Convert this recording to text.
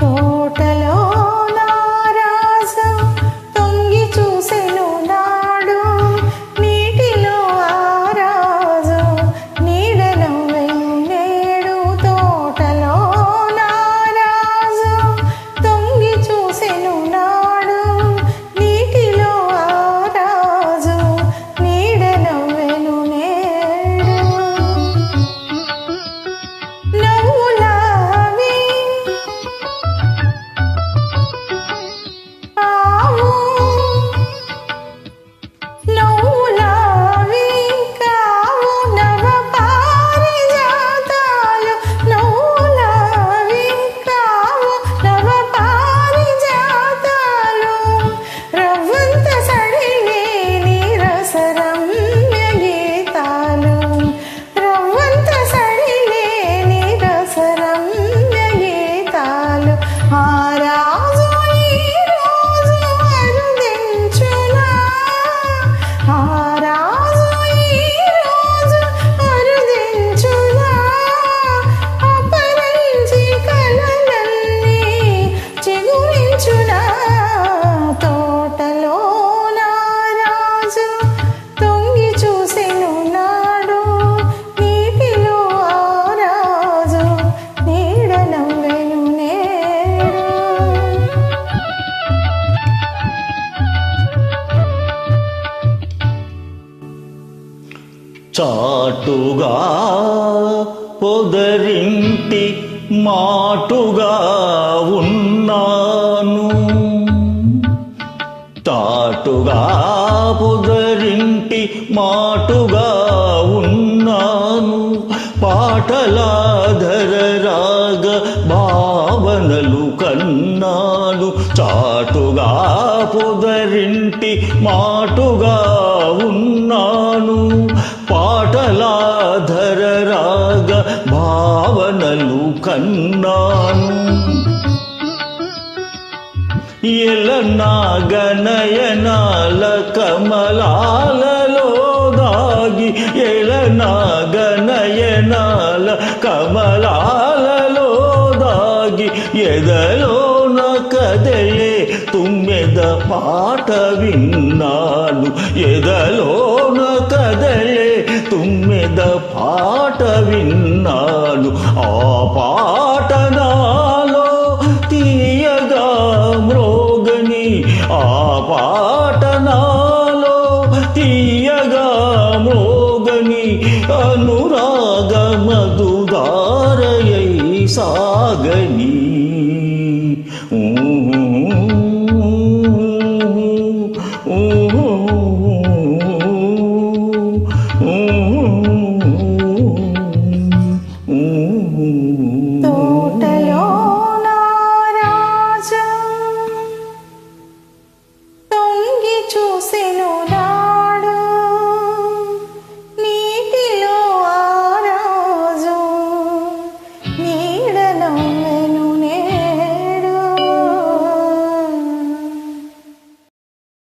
தோட்டல் చాటుగా పొదరింటి మాటుగా ఉన్నాను. తాటుగా పొదరింటి మాటుగా ఉన్నాను. పాటలాధర రాగ భావనలు కన్నాను. చాటుగా పొదరింటి మాటుగా ఉన్నాను. పాటలాధర రాగ భావనలు కన్నాను ఎలనాగనయనాల కమలాలలో దాగి ఎలనాగనయనాల కమలాలలో దాగి ఎదలోన కదలే తుమ్మెద పాట విన్నాను ఎదలోన కదలే తుమ్మెద పాట విన్నాను ఆ పాట నాలో తీయగా మ్రోగని ఆ పాట నాలో తీయగా మ్రోగని అనురాగ మధుదారయ సాగని ఊ ఊ